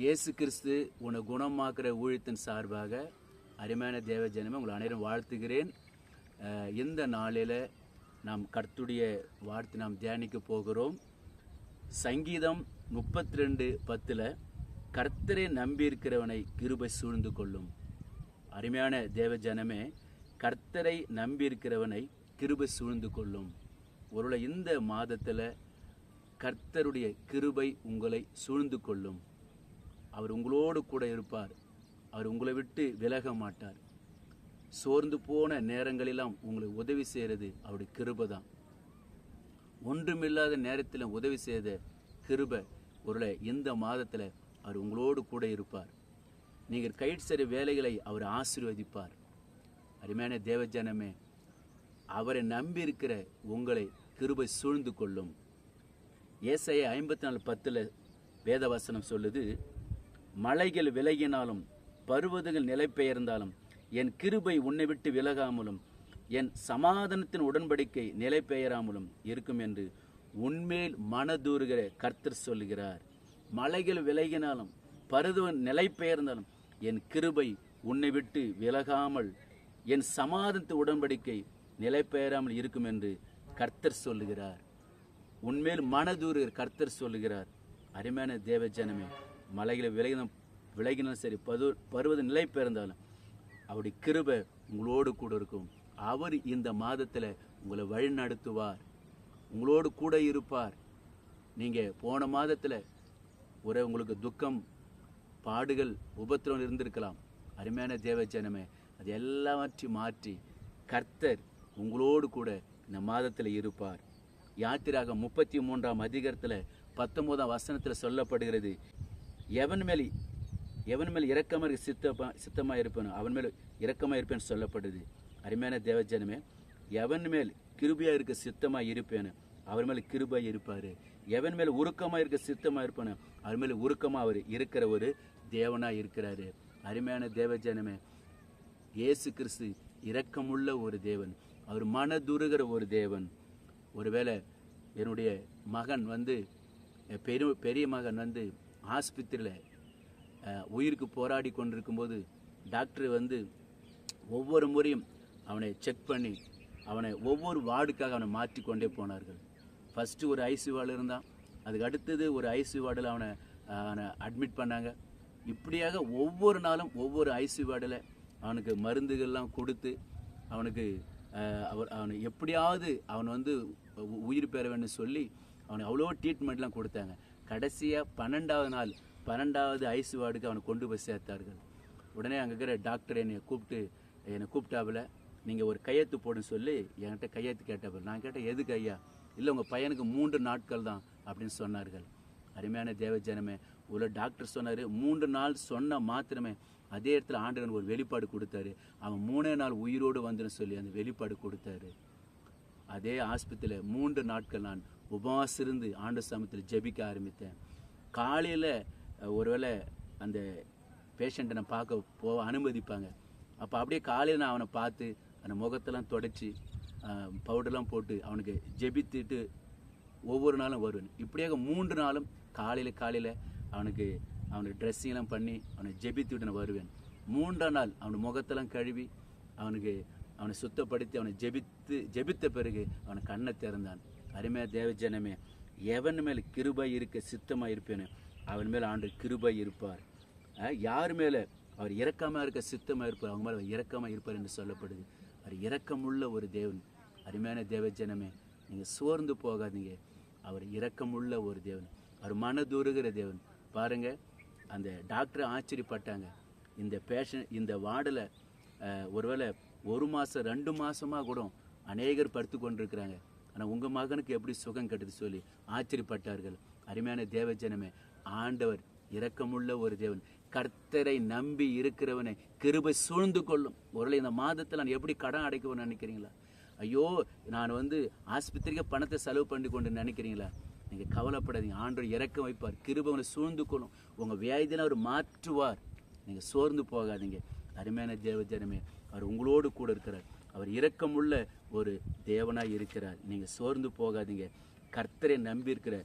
இயேசு கிறிஸ்து உன்னை குணமாக்குற ஊழியத்தின் சார்பாக அருமையான தேவ ஜனமே உங்களை அனைவரும் வாழ்த்துகிறேன். இந்த நாளில் நாம் கர்த்துடைய வார்த்தை நாம் தியானிக்க போகிறோம். சங்கீதம் முப்பத்தி ரெண்டு பத்தில் கர்த்தரை நம்பியிருக்கிறவனை கிருபை சூழ்ந்து கொள்ளும். அருமையான தேவ ஜனமே கர்த்தரை நம்பியிருக்கிறவனை கிருபை சூழ்ந்து கொள்ளும். ஒருவேளை இந்த மாதத்தில் கர்த்தருடைய கிருபை உங்களை சூழ்ந்து கொள்ளும். அவர் உங்களோடு கூட இருப்பார். அவர் உங்களை விட்டு விலக மாட்டார். சோர்ந்து போன நேரங்களெல்லாம் உங்களுக்கு உதவி செய்கிறது அவருடைய கிருபை தான். ஒன்றுமில்லாத நேரத்தில் உதவி செய்த கிருபை ஒருவேளை இந்த மாதத்தில் அவர் உங்களோடு கூட இருப்பார். நீங்கள் கைட் வேலைகளை அவர் ஆசீர்வதிப்பார். அருமையான தேவஜனமே அவரை நம்பி இருக்கிற உங்களை கிருபை சூழ்ந்து கொள்ளும். ஏசைய ஐம்பத்தி நாலு பத்தில் வேதவசனம் சொல்லுது மலைகள் விலகினாலும் பருவதங்கள் நிலை பெயர்ந்தாலும் என் கிருபை உன்னை விட்டு விலகாமலும் என் சமாதானத்தின் உடன்படிக்கை நிலை பெயராமலும் இருக்கும் என்று உன்மேல் மனதூறுகிற கர்த்தர் சொல்லுகிறார். மலைகள் விலகினாலும் பருவன் நிலை பெயர்ந்தாலும் என் கிருபை உன்னை விட்டு விலகாமல் என் சமாதானத்து உடன்படிக்கை நிலை பெயராமல் இருக்கும் என்று கர்த்தர் சொல்லுகிறார். உன்மேல் மனதூறு கர்த்தர் சொல்லுகிறார். அருமையான தேவஜனமே மலைகளை விலகின விலகினாலும் சரி பது பருவத நிலை பெயர்ந்தாலும் அவருடைய கிருபை உங்களோடு கூட இருக்கும். அவர் இந்த மாதத்தில் உங்களை வழி நடத்துவார். உங்களோடு கூட இருப்பார். நீங்கள் போன மாதத்தில் ஒரு உங்களுக்கு துக்கம் பாடுகள் உபத்திரம் இருந்திருக்கலாம். அருமையான தேவ அது எல்லாவற்றையும் மாற்றி கர்த்தர் உங்களோடு கூட இந்த மாதத்தில் இருப்பார். யாத்திராக முப்பத்தி மூன்றாம் அதிகாரத்தில் பத்தொன்பதாம் வசனத்தில் சொல்லப்படுகிறது எவன் மேல் எவன் மேல் இரக்கமாக இருக்க சித்தப்பா சித்தமாக இருப்பேனோ அவன் மேல் இரக்கமாக இருப்பேன்னு சொல்லப்படுது அருமையான தேவஜனமே எவன் மேல் கிருபியாக இருக்க சித்தமாக இருப்பேன்னு அவர் மேல் கிருபாக இருப்பார். எவன் மேல் உருக்கமாக இருக்க சித்தமாக இருப்பானோ அவர் மேல் உருக்கமாக அவர் இருக்கிற ஒரு தேவனாக இருக்கிறாரு. அருமையான தேவஜனமே இயேசு கிறிஸ்து இரக்கமுள்ள ஒரு தேவன். அவர் மனதுருகிற ஒரு தேவன். ஒருவேளை என்னுடைய மகன் வந்து பெரு பெரிய மகன் வந்து ஆஸ்பத்திரியில் உயிருக்கு போராடி கொண்டிருக்கும்போது டாக்டர் வந்து ஒவ்வொரு முறையும் அவனை செக் பண்ணி அவனை ஒவ்வொரு வார்டுக்காக அவனை மாற்றி கொண்டே போனார்கள். ஃபஸ்ட்டு ஒரு ஐசி வார்டு இருந்தான். அதுக்கு அடுத்தது ஒரு ஐசி வார்டில் அவனை அவனை அட்மிட் பண்ணாங்க. இப்படியாக ஒவ்வொரு நாளும் ஒவ்வொரு ஐசி வார்டில் அவனுக்கு மருந்துகள்லாம் கொடுத்து அவனுக்கு அவர் அவனை எப்படியாவது அவன் வந்து உயிர் பெற வேண்டும் சொல்லி அவனுக்கு அவ்வளோ ட்ரீட்மெண்ட்லாம் கொடுத்தாங்க. கடைசியாக பன்னெண்டாவது நாள் பன்னெண்டாவது ஐசி வார்டுக்கு அவனை கொண்டு போய் சேர்த்தார்கள். உடனே அங்கே இருக்கிற டாக்டர் என்னை கூப்பிட்டு என்னை கூப்பிட்டாப்புல நீங்கள் ஒரு கையெழுத்து போடுன்னு சொல்லி என்கிட்ட கையெழுத்து கேட்டாப்புல நான் கேட்டேன் எதுக்கு ஐயா இல்லை உங்கள் பையனுக்கு மூன்று நாட்கள் தான் அப்படின்னு சொன்னார்கள். அருமையான தேவஜனமே உள்ள டாக்டர் சொன்னார் மூன்று நாள் சொன்ன மாத்திரமே அதே இடத்துல ஆண்டவன் ஒரு வெளிப்பாடு கொடுத்தாரு. அவன் மூணே நாள் உயிரோடு வந்துன்னு சொல்லி அந்த வெளிப்பாடு கொடுத்தாரு. அதே ஆஸ்பத்திரியில் மூன்று நாட்கள் நான் உபவாசிருந்து ஆண்டு சமயத்தில் ஜெபிக்க ஆரம்பித்தேன். காலையில் ஒருவேளை அந்த பேஷண்ட்டை நான் பார்க்க போக அனுமதிப்பாங்க. அப்போ அப்படியே காலையில் நான் அவனை பார்த்து அந்த முகத்தெல்லாம் தொடச்சி பவுடர்லாம் போட்டு அவனுக்கு ஜெபித்துட்டு ஒவ்வொரு நாளும் வருவேன். இப்படியாக மூன்று நாளும் காலையில் காலையில் அவனுக்கு அவனுக்கு ட்ரெஸ்ஸிங்லாம் பண்ணி அவனை ஜெபித்து விட்டு நான் வருவேன். மூன்றாம் நாள் அவன் முகத்தெல்லாம் கழுவி அவனுக்கு அவனை சுத்தப்படுத்தி அவனை ஜெபித்து ஜெபித்த பிறகு அவனை கண்ணை திறந்தான். அருமையா தேவஜனமே எவன் மேல் கிருபை இருக்க சித்தமாக இருப்பேன்னு அவன் மேல் ஆண்டு கிருபை இருப்பார். யார் மேலே அவர் இறக்கமாக இருக்க சித்தமாக இருப்பார் அவங்க மேலே அவர் இறக்கமாக இருப்பார் என்று சொல்லப்படுது. அவர் இரக்கமுள்ள ஒரு தேவன். அருமையான தேவ ஜனமே நீங்கள் சோர்ந்து போகாதீங்க. அவர் இரக்கமுள்ள ஒரு தேவன். அவர் மனதுருகிற தேவன். பாருங்க அந்த டாக்டர் ஆச்சரியப்பட்டாங்க. இந்த பேஷன் இந்த வார்டில் ஒருவேளை ஒரு மாதம் ரெண்டு மாசமாக கூட அநேகர் படுத்து கொண்டிருக்கிறாங்க ஆனால் உங்கள் மகனுக்கு எப்படி சுகம் கட்டுது சொல்லி ஆச்சரியப்பட்டார்கள். அருமையான தேவஜனமே ஆண்டவர் இரக்கமுள்ள ஒரு தேவன். கர்த்தரை நம்பி இருக்கிறவனை கிருபை சூழ்ந்து கொள்ளும். ஒருவேளை இந்த மாதத்தில் நான் எப்படி கடன் அடைக்குவேன்னு நினைக்கிறீங்களா? ஐயோ நான் வந்து ஆஸ்பத்திரிக்கு பணத்தை செலவு பண்ணி கொண்டு நினைக்கிறீங்களா? நீங்கள் கவலைப்படாதீங்க. ஆண்டவர் இறக்கம் வைப்பார். கிருபவனை சூழ்ந்து கொள்ளும். உங்கள் வியாதியில் அவர் மாற்றுவார். நீங்கள் சோர்ந்து போகாதீங்க. அருமையான தேவ ஜனமே அவர் உங்களோடு கூட இருக்கிறார். அவர் இரக்கமுள்ள ஒரு தேவனாய் இருக்கிறார். நீங்கள் சோர்ந்து போகாதீங்க. கர்த்தரை நம்பி இருக்கிற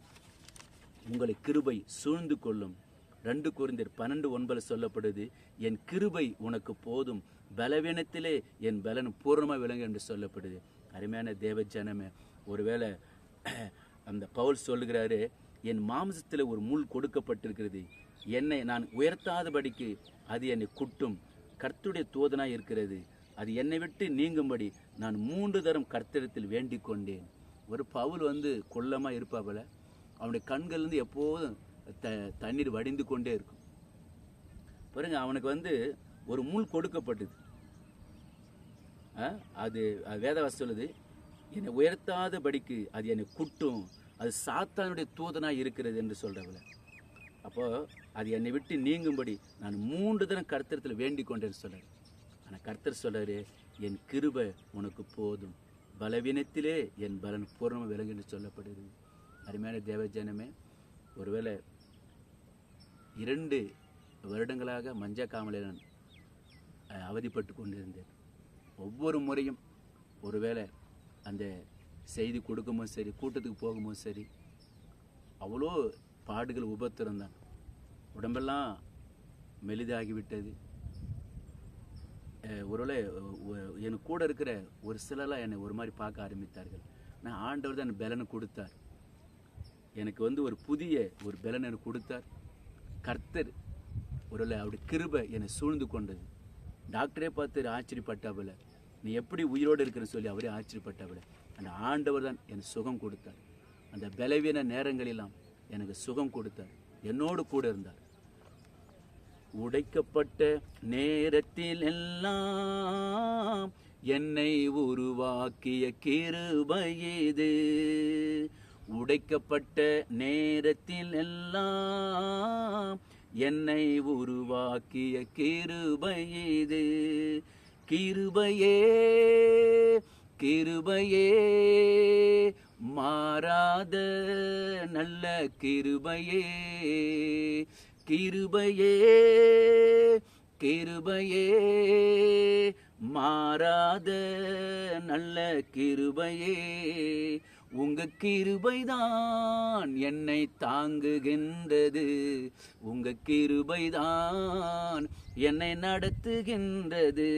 உங்களை கிருபை சூழ்ந்து கொள்ளும். ரெண்டு குருந்தர் பன்னெண்டு ஒன்பது சொல்லப்படுது என் கிருபை உனக்கு போதும். பலவீனத்திலே என் பலன் பூர்ணமாக விளங்கு என்று சொல்லப்படுது. அருமையான தேவ ஜனமே ஒருவேளை அந்த பவுல் சொல்லுகிறாரு என் மாம்சத்தில் ஒரு முள் கொடுக்கப்பட்டிருக்கிறது. என்னை நான் உயர்த்தாதபடிக்கு அது என்னை குட்டும். கர்த்துடைய தூதனாக இருக்கிறது. அது என்னை விட்டு நீங்கும்படி நான் மூன்று தரம் கர்த்தரத்தில் வேண்டிக் கொண்டேன் ஒரு பவுல் வந்து கொல்லமா இருப்பாப்புல அவனுடைய கண்கள்லேருந்து எப்போதும் த தண்ணீர் வடிந்து கொண்டே இருக்கும். பாருங்க அவனுக்கு வந்து ஒரு முள் கொடுக்கப்பட்டது. ஆ, அது அது வேதவாசி சொல்லுது என்னை உயர்த்தாதபடிக்கு அது என்னை குட்டும். அது சாத்தானுடைய தூதனாக இருக்கிறது என்று சொல்கிறவள அப்போது அது என்னை விட்டு நீங்கும்படி நான் மூன்று தினம் கருத்திரத்தில் வேண்டிக் கொண்டேன்னு சொல்கிறேன் ஆனால் கர்த்தர் சொல்கிறாரு என் கிருபை உனக்கு போதும். பலவீனத்திலே என் பலன் பூர்ணமாக விளங்குன்னு என்று சொல்லப்படுது. அருமையான தேவஜனமே ஒருவேளை இரண்டு வருடங்களாக மஞ்ச காமலையில் நான் அவதிப்பட்டு கொண்டிருந்தேன். ஒவ்வொரு முறையும் ஒருவேளை அந்த செய்தி கொடுக்கும்போது சரி கூட்டத்துக்கு போகும்போது சரி அவ்வளோ பாடுகள் உபத்திரம்தான் உடம்பெல்லாம் மெலிதாகிவிட்டது. ஒருவேளை ஒ- என் கூட இருக்கிற ஒரு சிலர்லாம் என்னை ஒரு மாதிரி பார்க்க ஆரம்பித்தார்கள். நான் ஆண்டவர் தான் எனக்கு பலனை கொடுத்தார். எனக்கு வந்து ஒரு புதிய ஒரு பலன் எனக்கு கொடுத்தார். கர்த்தர் ஒருவேளை அவருடைய கிருபை என்னை சூழ்ந்து கொண்டது. டாக்டரே பார்த்து ஆச்சரியப்பட்டாப்புல நீ எப்படி உயிரோடு இருக்கிறன்னு சொல்லி அவரே ஆச்சரியப்பட்டாப்புல அந்த ஆண்டவர் தான் எனக்கு சுகம் கொடுத்தார். அந்த பலவீன நேரங்களெல்லாம் எனக்கு சுகம் கொடுத்தார். என்னோடு கூட இருந்தார். உடைக்கப்பட்ட நேரத்தில் எல்லாம் என்னை உருவாக்கிய கிருபை உடைக்கப்பட்ட நேரத்தில் எல்லாம் என்னை உருவாக்கிய கிருபை கிருபையே கிருபையே மாறாத நல்ல கிருபையே. கிருபையே கிருபையே மாறாத நல்ல கிருபையே. உங்க கிருபைதான் என்னை தாங்குகின்றது. உங்க கிருபைதான் என்னை நடத்துகின்றது.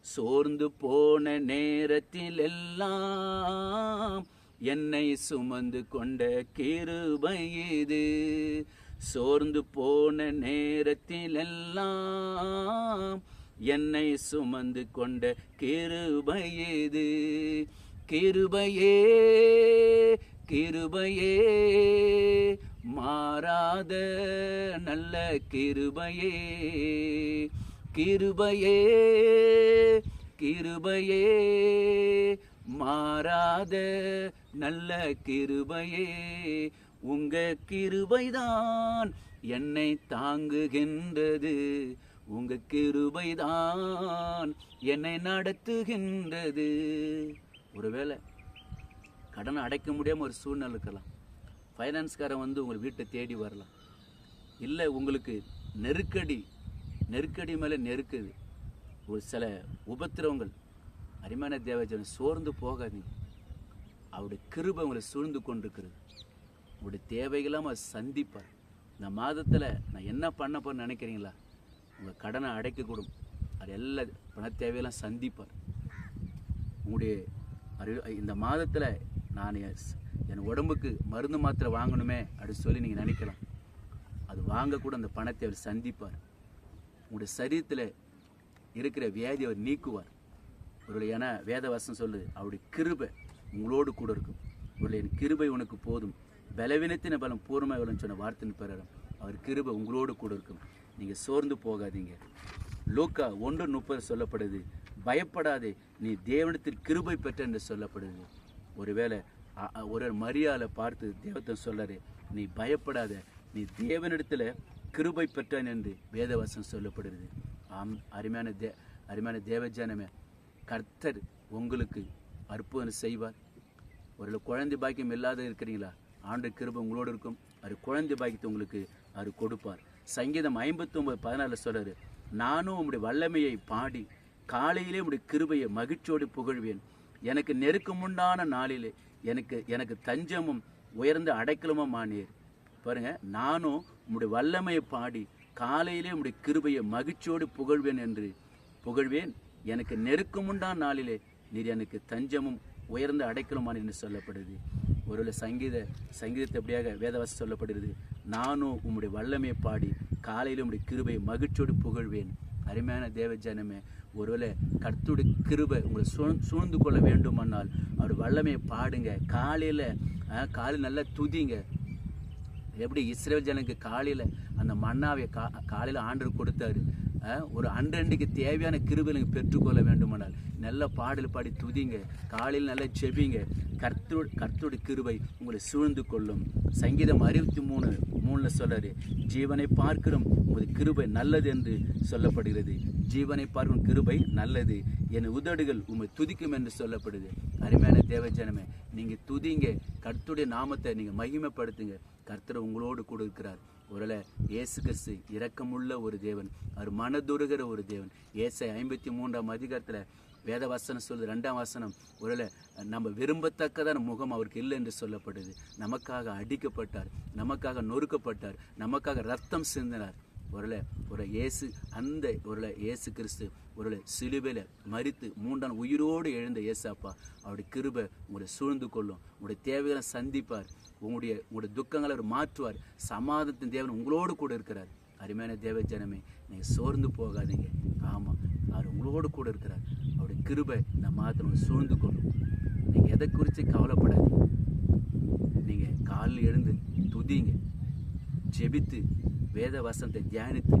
சோர்ந்து போன நேரத்தில் எல்லாம் என்னை சுமந்து கொண்ட கிருபை இது. சோர்ந்து போன நேரத்தில் எல்லாம் என்னை சுமந்து கொண்ட கிருபையேது கிருபையே கிருபையே மாறாத நல்ல கிருபையே. கிருபையே கிருபையே மாறாத நல்ல கிருபையே. உங்க கிருபைதான் என்னை தாங்குகின்றது. உங்க கிருபைதான் என்னை நடத்துகின்றது. ஒருவேளை கடனை அடைக்க முடியாம ஒரு சூழ்நிலை இருக்கலாம். ஃபைனான்ஸ்காரன் வந்து உங்கள் வீட்டை தேடி வரலாம். இல்லை உங்களுக்கு நெருக்கடி நெருக்கடி மேலே நெருக்குது. ஒரு சில உபத்திரவங்கள் அரிமான தேவஜனம் சோர்ந்து போகாதீங்க. அவருடைய கிருபை உங்களை சூழ்ந்து கொண்டிருக்கிறது. உங்களுடைய தேவைகளாம் அவர் சந்திப்பார். இந்த மாதத்தில் நான் என்ன பண்ண போறேன்னு நினைக்கிறீங்களா? உங்கள் கடனை அடைக்கக்கூடும் அது எல்லா பண தேவையெல்லாம் சந்திப்பார். உங்களுடைய அறி இந்த மாதத்தில் நான் என் உடம்புக்கு மருந்து மாத்திரை வாங்கணுமே அப்படின்னு சொல்லி நீங்கள் நினைக்கலாம். அது வாங்கக்கூட அந்த பணத்தை அவர் சந்திப்பார். உங்களுடைய சரீரத்தில் இருக்கிற வியாதி அவர் நீக்குவார். ஒருவேளை ஏன்னா வேதவசம் சொல்லுது அவருடைய கிருபை உங்களோடு கூட இருக்கும். ஒருவேளை என் கிருபை உனக்கு போதும். பலவீனத்தின பலம் பூர்ணமாக விளன்னு சொன்ன வார்த்தையின் பெறலாம் அவர் கிருபை உங்களோடு கூட இருக்கும். நீங்கள் சோர்ந்து போகாதீங்க. லூக்கா ஒன்று முப்பது சொல்லப்படுது பயப்படாதே நீ தேவனத்தில் கிருபை பெற்ற என்று சொல்லப்படுது. ஒருவேளை ஒரு மரியாதை பார்த்து தேவத்தன் சொல்லரு நீ பயப்படாத நீ தேவனிடத்தில் கிருபை பெற்றான் என்று வேதவசம் சொல்லப்படுகிறது. ஆம் அருமையான தே அருமையான தேவஜானமே கர்த்தர் உங்களுக்கு அற்புதம் செய்வார். ஒரு குழந்தை பாக்கியம் இல்லாத இருக்கிறீங்களா? ஆண்டு கிருப உங்களோடு இருக்கும். அது குழந்தை பாக்கியத்தை உங்களுக்கு அவர் கொடுப்பார். சங்கீதம் ஐம்பத்தி ஒன்பது பதினாலு சொல்றாரு நானும் உம்முடைய வல்லமையை பாடி காலையிலே உம்முடைய கிருபையை மகிழ்ச்சியோடு புகழ்வேன். எனக்கு நெருக்கமுண்டான நாளிலே எனக்கு எனக்கு தஞ்சமும் உயர்ந்த அடைக்கலமும் ஆனீர். பாருங்க நானும் உம்முடைய வல்லமையை பாடி காலையிலே உம்முடைய கிருபையை மகிழ்ச்சியோடு புகழ்வேன் என்று புகழ்வேன். எனக்கு நெருக்கமுண்டான நாளிலே நீர் எனக்கு தஞ்சமும் உயர்ந்த அடைக்கலமான என்று சொல்லப்படுது. ஒருவேளை சங்கீத சங்கீதத்தை எப்படியாக வேதவாசி சொல்லப்படுகிறது? நானும் உம்முடைய வல்லமையை பாடி காலையில் உம்முடைய கிருபை மகிழ்ச்சியோடு புகழ்வேன். அருமையான தேவ ஜனமே ஒருவேளை கர்த்துடைய கிருபை உங்களை சூழ் சூழ்ந்து கொள்ள வேண்டுமானால் அவர் வல்லமையை பாடுங்க. காலையில் காலையில் நல்லா துதிங்க. எப்படி இஸ்ரேல் ஜனக்கு காலையில் அந்த மன்னாவை கா காலையில் ஆண்டு கொடுத்தாரு. ஒரு அன்றன்றைக்கு தேவையான கிருபை நீங்கள் பெற்றுக்கொள்ள வேண்டுமானால் நல்ல பாடல் பாடி துதிங்க காலையில் நல்லா செபிங்க கர்த்தோ கர்த்தோட கிருபை உங்களை சூழ்ந்து கொள்ளும். சங்கீதம் அறுபத்தி மூணு மூணில் சொல்கிறாரு ஜீவனை பார்க்கிறோம் உமது கிருபை நல்லது என்று சொல்லப்படுகிறது. ஜீவனை பார்க்கும் கிருபை நல்லது. என் உதடுகள் உண்மை துதிக்கும் என்று சொல்லப்படுது. அருமையான தேவஜனமே நீங்கள் துதிங்க கர்த்துடைய நாமத்தை நீங்கள் மகிமைப்படுத்துங்க. கர்த்தர் உங்களோடு கூட இருக்கிறார். ஒருவேளை இயேசு கிறிஸ்து இரக்கமுள்ள ஒரு தேவன் அவர் மனதுருகிற ஒரு தேவன். ஏசை ஐம்பத்தி மூன்றாம் அதிகாரத்தில் வேத வசனம் சொல்லுது ரெண்டாம் வசனம் ஒருவேளை நம்ம விரும்பத்தக்கதான முகம் அவருக்கு இல்லை என்று சொல்லப்படுது. நமக்காக அடிக்கப்பட்டார் நமக்காக நொறுக்கப்பட்டார் நமக்காக ரத்தம் சிந்தினார். ஒருல ஒரு இயேசு அந்த ஒருல இயேசு கிறிஸ்து ஒருவேளை சிலுவையில் மறித்து மூன்றாம் உயிரோடு எழுந்த இயேசாப்பா அவருடைய கிருபை உங்களை சூழ்ந்து கொள்ளும். உங்களுடைய தேவைகளை சந்திப்பார். உங்களுடைய உங்களுடைய துக்கங்களை அவர் மாற்றுவார். சமாதத்தின் தேவன் உங்களோடு கூட இருக்கிறார். அருமையான தேவ ஜனமே நீங்கள் சோர்ந்து போகாதீங்க. ஆமாம் அவர் உங்களோடு கூட இருக்கிறார். அவருடைய கிருபை இந்த மாதத்தை சூழ்ந்து கொள்ளும். நீங்கள் எதை குறித்து கவலைப்படாது நீங்கள் காலில் எழுந்து துதிங்க. ஜெபித்து வேத வசனத்தை தியானித்து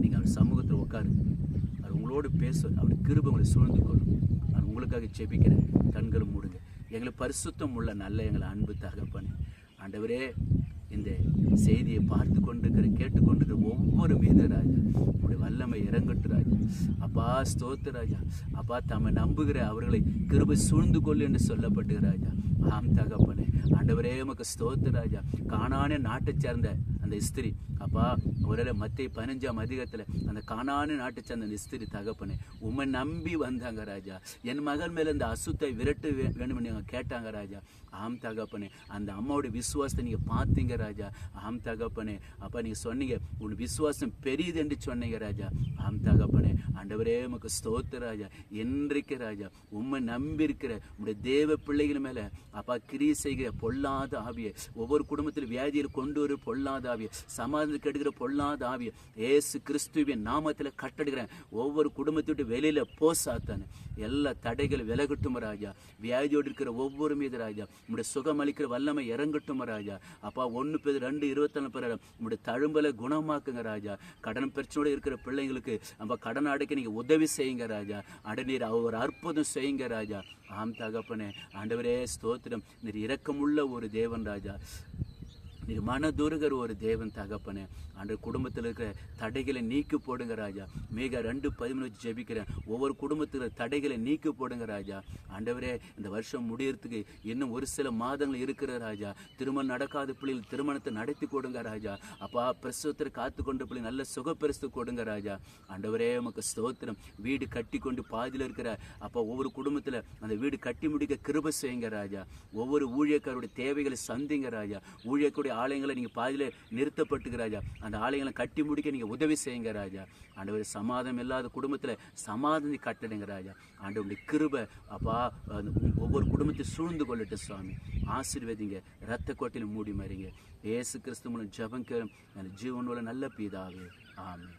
நீங்கள் அவர் சமூகத்தில் உட்காருங்க அவர் உங்களோடு பேசுவார் அவர் கிருப உங்களை சூழ்ந்து கொள்ளும். நான் உங்களுக்காக ஜெபிக்கிறேன். கண்களும் மூடுங்க. எங்களை பரிசுத்தம் உள்ள நல்ல எங்களை அன்பு தகப்பன். ஆண்டவரே இந்த செய்தியை பார்த்து கொண்டிருக்கிற கேட்டுக்கொண்டிருக்கிற ஒவ்வொரு மீது ராஜா உங்களுடைய வல்லமை இறங்கட்டு ராஜா அப்பா ஸ்தோத்து ராஜா அப்பா தம்மை நம்புகிற அவர்களை கிருபை சூழ்ந்து கொள்ளு என்று சொல்லப்பட்டு ராஜா ஆம் தகப்பனே ஆண்டவரே உமக்கு ஸ்தோத்து ராஜா காணானே நாட்டை சேர்ந்த அந்த ஸ்திரி அப்பா ஒருவேளை மத்திய பதினஞ்சாம் அதிகத்தில் அந்த காணானு நாட்டை சேர்ந்த அந்த ஸ்திரி தகப்பனே உம்மை நம்பி வந்தாங்க ராஜா. என் மகன் மேலே இந்த அசுத்தை விரட்டு வே- வேணும்னு அவங்க கேட்டாங்க ராஜா. ஆம் தகப்பனே அந்த அம்மாவோட விசுவாசத்தை நீங்கள் பார்த்தீங்க ராஜா. ஆம் தகப்பனே அப்பா நீங்கள் சொன்னீங்க உன் விசுவாசம் பெரியது என்று சொன்னீங்க ராஜா. ஆம் தகப்பனே ஆண்டவரே உமக்கு ஸ்தோத்திர ராஜா. என்றைக்கு ராஜா உம்மை நம்பி இருக்கிற உடைய தேவ பிள்ளைகள் மேலே அப்பா கிரி செய்கிற பொல்லாத ஆவியை ஒவ்வொரு குடும்பத்தில் வியாதியில் கொண்டு வரும் பொல்லாத ஆவியை. சமாதானத்துக்கு எடுக்கிற பொல்லாத ஆவியை. ஏசு கிறிஸ்துவின் நாமத்தில் கட்டடுகிறேன். ஒவ்வொரு குடும்பத்தை விட்டு வெளியில போ சாத்தானே. எல்லா தடைகள் விலகட்டும் ராஜா. வியாதியோடு இருக்கிற ஒவ்வொரு மீது ராஜா. உங்களுடைய சுகம் அளிக்கிற வல்லமை இறங்கட்டும் ராஜா. அப்பா ஒன்று பேர் ரெண்டு இருபத்தொன்னு பேர் உங்களுடைய தழும்பலை குணமாக்குங்க ராஜா. கடன் பிரச்சனையோடு இருக்கிற பிள்ளைங்களுக்கு நம்ம கடன் அடைக்க நீங்க உதவி செய்யுங்க ராஜா. அடநீர் ஒரு அற்புதம் செய்யுங்க ராஜா. ஆம் தகப்பனே. ஆண்டவரே ஸ்தோத்திரம். நீர் இரக்கமுள்ள ஒரு தேவன் ராஜா. நீர் மனதுருகர் ஒரு தேவன் தகப்பனே அன்று குடும்பத்தில் இருக்கிற தடைகளை நீக்கி போடுங்க ராஜா. மிக ரெண்டு பதிமூணு வச்சு ஜெபிக்கிறேன். ஒவ்வொரு குடும்பத்தில் தடைகளை நீக்கி போடுங்க ராஜா. ஆண்டவரே இந்த வருஷம் முடியறதுக்கு இன்னும் ஒரு சில மாதங்கள் இருக்கிற ராஜா. திருமணம் நடக்காத பிள்ளைகள் திருமணத்தை நடத்தி கொடுங்க ராஜா. அப்பா பிரசவத்தில் காத்து கொண்ட பிள்ளை நல்ல சுகப்பிரசு கொடுங்க ராஜா. ஆண்டவரே உமக்கு ஸ்தோத்திரம். வீடு கட்டி கொண்டு பாதியில் இருக்கிற அப்பா ஒவ்வொரு குடும்பத்தில் அந்த வீடு கட்டி முடிக்க கிருப செய்யுங்க ராஜா. ஒவ்வொரு ஊழியக்காருடைய தேவைகளை சந்திங்க ராஜா. ஊழியக்கூடிய ஆலயங்களை நீங்கள் பாதியில் நிறுத்தப்பட்டுங்க ராஜா. அந்த ஆலயங்களை கட்டி முடிக்க நீங்கள் உதவி செய்யுங்க ராஜா. ஆண்டவர் சமாதம் இல்லாத குடும்பத்தில் சமாதானம் கட்டடுங்க ராஜா. ஆண்டவருடைய கிருபை அப்பா அந்த ஒவ்வொரு குடும்பத்தையும் சூழ்ந்து கொள்ளட்டும் சுவாமி. ஆசீர்வதிங்க ரத்த கோட்டையில் மூடி மாறிங்க. ஏசு கிறிஸ்து மூலம் ஜபம் கேளும் ஜீவனோட நல்ல பீதாவே. ஆமென்.